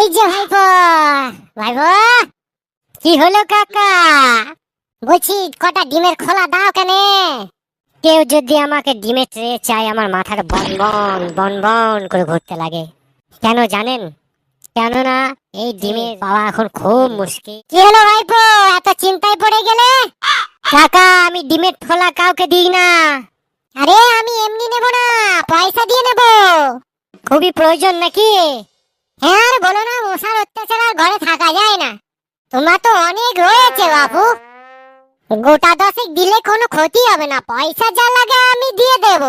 এই যে ভাইপো ভাইপো, কি হলো কাকা? বলছি, কটা ডিমের খোলা দাও কেন? কেউ যদি আমাকে ডিমের ট্রে চাই আমার মাথার বন বন বন বন করে ঘুরতে লাগে। কেন জানেন? কেননা এই ডিমের পাওয়া এখন খুব মুশকিল। কি হলো ভাইপো, এত চিন্তায় পড়ে গেলে? কাকা, আমি ডিমের খোলা কাউকে দিই না। আরে, আমি এমনি নেব না, পয়সা দিয়ে নেব। খুবই প্রয়োজন নাকি? আর বলো না, মশার অত্যাচার ঘরে থাকা যায় না। তোমার তো অনেক রয়েছে, বাবু। গোটা দশেক দিলে কোনো ক্ষতি হবে না, পয়সা যা লাগে আমি দিয়ে দেব।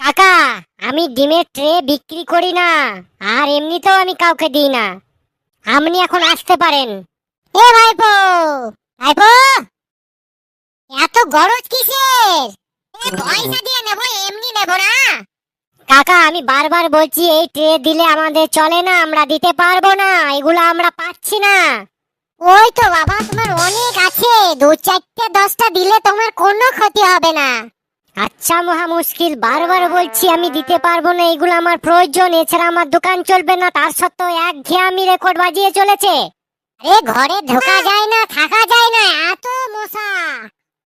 কাকা, আমি ডিমের ট্রে বিক্রি করি না, আর এমনিতেও আমি কাউকে দিই না। আপনি এখন আসতে পারেন। এ ভাইপো ভাইপো! এত গরজ কিসের? পয়সা দিয়ে নেব, এমনি নেব না। কাকা, আমি বারবার বলছি, এই ট্রে দিলে আমাদের চলে না, আমরা দিতে পারব না, এগুলো আমরা পাচ্ছি না। ওই তো বাবা, তোমার অনেক আছে, দু চারটে, দশটা দিলে তোমার কোনো ক্ষতি হবে না। আচ্ছা মহা মুশকিল, বারবার বলছি আমি দিতে পারব না, এগুলো আমার প্রয়োজন, এছাড়া আমার দোকান চলবে না, তার সত্ত্বেও এক আমি রেকর্ড বাজিয়ে চলেছে। আরে, ঘরে ঢোকা যায় না, থাকা যায় না, এত মশা।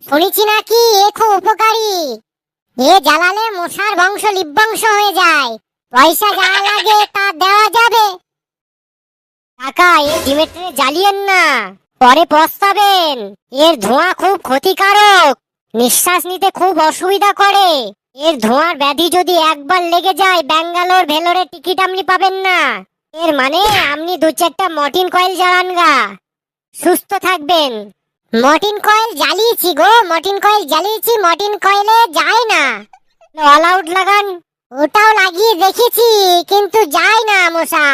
শুনেছি নাকি, এ খুব উপকারী। এ জ্বালালে মশার বংশ লিবংশ হয়ে যায়। পয়সা যা লাগে তা দেওয়া যাবে। কাকা এই জ্বালিয়েন না, পরে পস্তাবেন। এর ধোঁয়া খুব ক্ষতিকারক, নিঃশ্বাস নিতে খুব অসুবিধা করে। এর ধোঁয়ার ব্যাধি যদি একবার লেগে যায়, ব্যাঙ্গালোর ভেলোরের টিকিট আপনি পাবেন না। এর মানে আপনি দু চারটা মর্টিন কয়েল জ্বালান গা। সুস্থ থাকবেন। মর্টিন কয়েল জ্বালিয়েছি গো মর্টিন কয়েল জ্বালিয়েছি মর্টিন কয়েলে যায় না। অল আউট লাগান। ওটাও লাগিয়ে দেখেছি, কিন্তু যায় না মশা।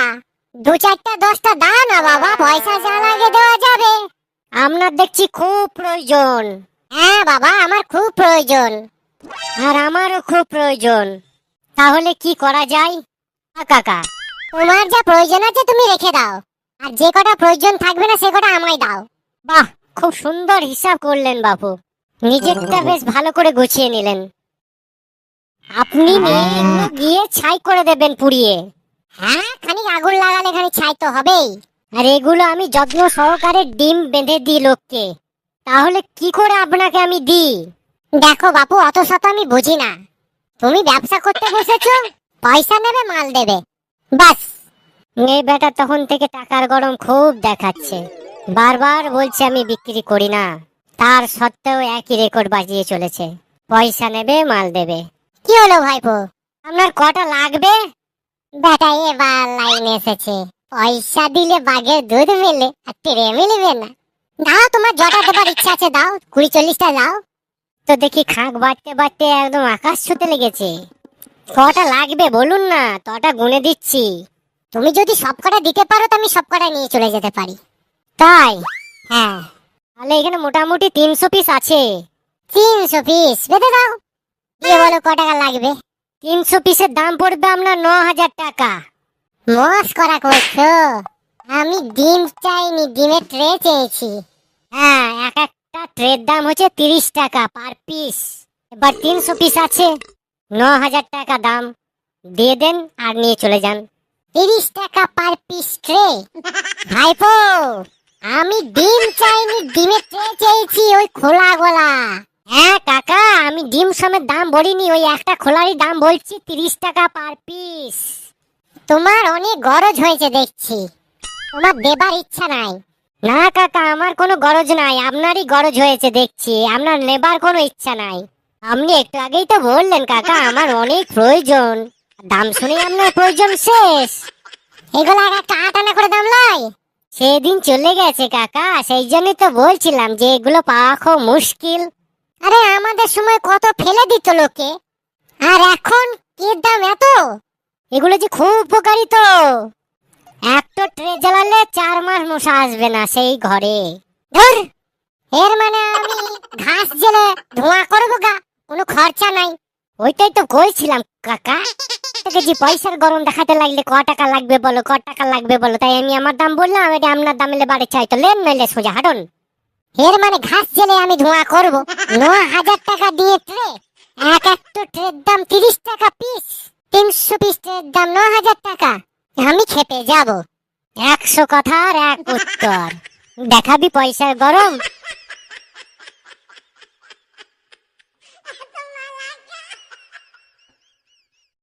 দু চারটা, দশটা দাও না বাবা, পয়সা যা লাগে দেওয়া যাবে। আপনার দেখছি খুব প্রয়োজন। হ্যাঁ বাবা, আমার খুব প্রয়োজন। আর আমারও খুব প্রয়োজন। তাহলে কি করা যায়? কাকা, তোমার যা প্রয়োজন আছে তুমি রেখে দাও। আর যে কটা প্রয়োজন থাকবে না, সে কটা আমায় দাও। বাহ! খুব সুন্দর হিসাব করলেন বাবু নিজেরটা বেশ ভালো করে গুছিয়ে নিলেন। আপনি এগুলো গিয়ে ছাই করে দেবেন পুড়িয়ে। হ্যাঁ খানিক আগুন লাগালে খানিক ছাই তো হবেই। আর এগুলো আমি যত্ন সহকারে ডিম বেঁধে দিই লোককে। তাহলে কি করে আপনাকে আমি দিই? দেখো বাপু অত শত আমি বুঝি না। তুমি ব্যবসা করতে বসেছো পয়সা নেবে মাল দেবে। বাস। এই বেটা তখন থেকে টাকার গরম খুব দেখাচ্ছে। বারবার বলছে আমি বিক্রি করি না। তার সত্ত্বেও একই রেকর্ড বাজিয়ে চলেছে। পয়সা নেবে, মাল দেবে। কি হলো ভাইপো? আপনার কটা লাগবে? বেটা, এবার লাইন এসেছে। পয়সা দিলে বাঘের দুধ মেলে, আর টেরে মিলবে না। দাও, তোমার জটা দেবার ইচ্ছা আছে, দাও। কুড়ি চল্লিশটা দাও। তো দেখি খাঁক বাড়তে বাড়তে একদম আকাশ ছুতে লেগেছে। কটা লাগবে বলুন না, তটা গুনে দিচ্ছি। তুমি যদি সব কটা দিতে পারো, তো আমি সব কটা নিয়ে চলে যেতে পারি। তাই? হ্যাঁ। তাহলে এখানে মোটামুটি তিনশো পিস আছে। তিনশো পিস বেঁধে দাও। দিয়ে বলো ক টাকা লাগবে? তিনশো পিসের দাম পড়বে আপনার ন হাজার টাকা। মস করা করছ? আমি ডিম চাইনি ডিমের ট্রে চেয়েছি। হ্যাঁ এক একটা ট্রের দাম হচ্ছে তিরিশ টাকা পার পিস এবার তিনশো পিস আছে ন হাজার টাকা দাম। দিয়ে দেন আর নিয়ে চলে যান। তিরিশ টাকা পার পিস ট্রে ভাইপো! আমি ডিম চাইনি ডিমের ট্রে চেয়েছি? ওই খোলা গোলা। হ্যাঁ কাকা, আমি ডিম সমেত দাম বলিনি, ওই একটা খোলারই দাম বলছি, তিরিশ টাকা পার পিস। তোমার অনেক গরজ হয়েছে দেখছি। তোমার দেবার ইচ্ছা নাই। না, কাকা, আমার কোনো গরজ নাই, আপনারই গরজ হয়েছে দেখছি, আপনার নেবার কোনো ইচ্ছা নাই। আপনি একটু আগেই তো বললেন, কাকা, আমার অনেক প্রয়োজন। দাম শুনে আপনার প্রয়োজন শেষ। এগুলো এক একটা আট আনা করে দাম লয় সেদিন চলে গেছে কাকা সেই জন্যই তো বলছিলাম যে এগুলো পাওয়া খুব মুশকিল। আরে আমাদের সময় কত ফেলে দিত লোকে। আর এখন এর দাম এত? এগুলো যে খুব উপকারী তো। একটা ট্রে জ্বালালে চার মাস মশা আসবে না সেই ঘরে। ধুর! এর মানে আমি ঘাস জেলে ধোঁয়া করব গা কোনো খরচা নাই। ওইটাই তো কইছিলাম, কাকা। যে পয়সার গরম দেখাতে লাগলে ক টাকা লাগবে বলো, ক টাকা লাগবে বলো, তাই আমি আমার দাম বললাম এটা আপনার দাম এলে বাড়ি চাই, তো লেন নইলে সোজা, হাঁটুন। এর মানে ঘাস জেলে আমি ধোঁয়া করব। ন হাজার টাকা দিয়ে ট্রে, এক একটা ট্রের দাম তিরিশ টাকা পিস, তিনশো পিস ট্রের দাম ন হাজার টাকা, আমি খেপে যাব। একশো কথার এক উত্তর। দেখাবি পয়সার গরম?